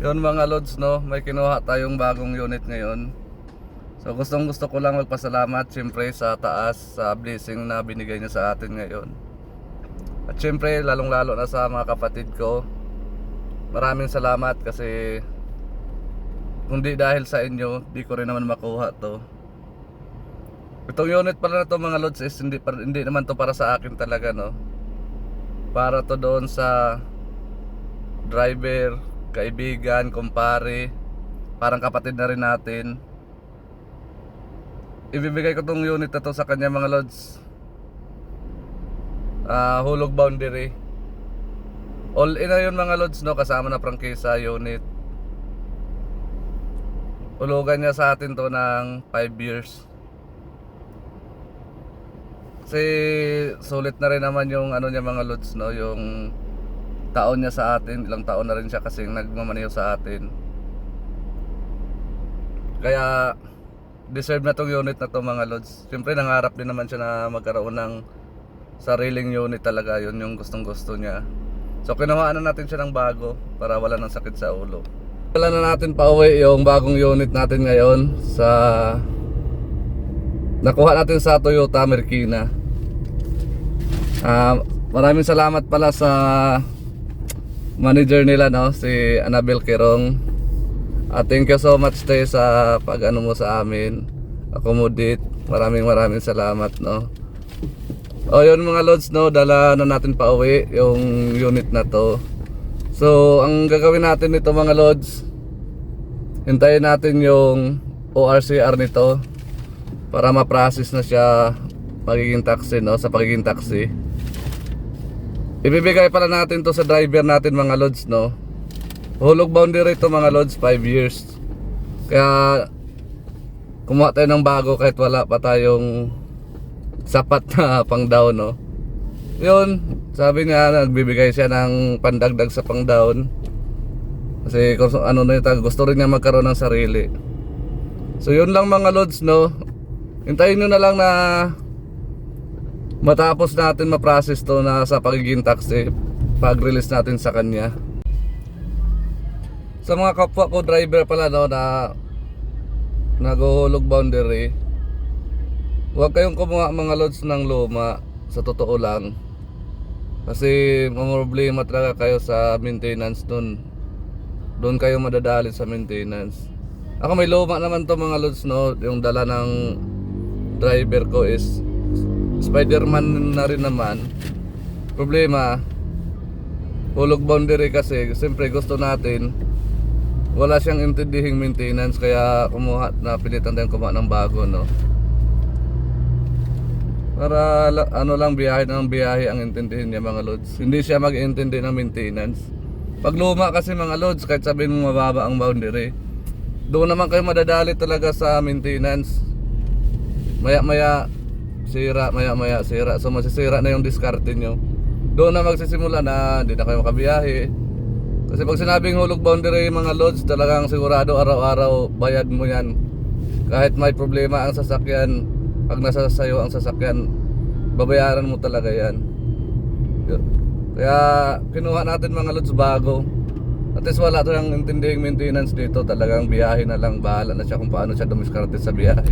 Yun mga lods no, may kinuha tayong bagong unit ngayon. So gustong gusto ko lang magpasalamat syempre sa taas sa blessing na binigay niya sa atin ngayon. At syempre lalong lalo na sa mga kapatid ko. Maraming salamat kasi kung di dahil sa inyo, di ko rin naman makuha to. Itong unit pala na to mga lods is hindi, pa- hindi naman to para sa akin talaga no. Para to doon sa driver, kaibigan, kumpare, parang kapatid na rin natin. Ibibigay ko tong unit na to sa kanya mga lods. Ah, hulog boundary. All in na yun mga lods no, kasama na prangkisa unit. Hulugan niya sa atin to ng 5 years. Kasi sulit na rin naman yung ano niya mga lods no, yung taon niya sa atin, ilang taon na rin siya kasi nagmamaneho sa atin. Kaya deserve na tong unit na to mga lods. Siyempre nangarap din naman siya na magkaroon ng sariling unit talaga, yun yung gustong gusto niya. So kinuhaan na natin siya ng bago para wala ng sakit sa ulo. Wala na natin pa uwi yung bagong unit natin ngayon sa nakuha natin sa Toyota Merkina. Ah, maraming salamat pala sa manager nila no, si Annabel Kerong. At thank you so much tayo sa pag ano mo sa amin. Accommodate. Maraming maraming salamat no. O yun mga lods no, dala na natin pa uwi yung unit na to. So, ang gagawin natin nito mga lods, hintayin natin yung ORCR nito para ma-process na siya magiging taxi no, sa pagiging taxi. Ibibigay pala natin to sa driver natin mga lods no. Hulog boundary to mga lods 5 years. Kaya kumuha tayo ng bago kahit wala pa tayong sapat na pang down no. Yun, sabi niya nagbibigay siya ng pandagdag sa pang down. Kasi ano na yun, gusto rin niya magkaroon ng sarili. So yun lang mga lods no. Hintayin nyo na lang na matapos natin ma-process to na sa pagiging taxi pag-release natin sa kanya. Sa mga kapwa ko driver pala no na naghuhulog boundary. Huwag kayong kumuha mga loads ng luma sa totoo lang. Kasi problema talaga kayo sa maintenance nun. Doon kayo madadali sa maintenance. Ako may luma naman to mga loads no, yung dala ng driver ko is Spider-Man na rin naman. Problema, hulog boundary kasi, siyempre gusto natin, wala siyang intindihing maintenance, kaya kumuha, napilitan tayong kumuha ng bago, no? Para ano lang biyahe ng biyahe ang intindihin niya mga lods. Hindi siya mag-intindi ng maintenance. Pag luma kasi mga lods, kahit sabihin mo mababa ang boundary, doon naman kayo madadali talaga sa maintenance. Maya maya sira, maya maya sira. So masisira na yung diskarte nyo. Doon na magsisimula na hindi na kayo makabiyahe. Kasi pag sinabing hulog boundary mga lods, talagang sigurado araw-araw bayad mo yan. Kahit may problema ang sasakyan, pag nasa sayo ang sasakyan, babayaran mo talaga yan. Kaya kinuha natin mga lods bago. At least wala tayong intindihing maintenance dito. Talagang biyahe na lang. Bahala na siya kung paano siya dumiskarte sa biyahe.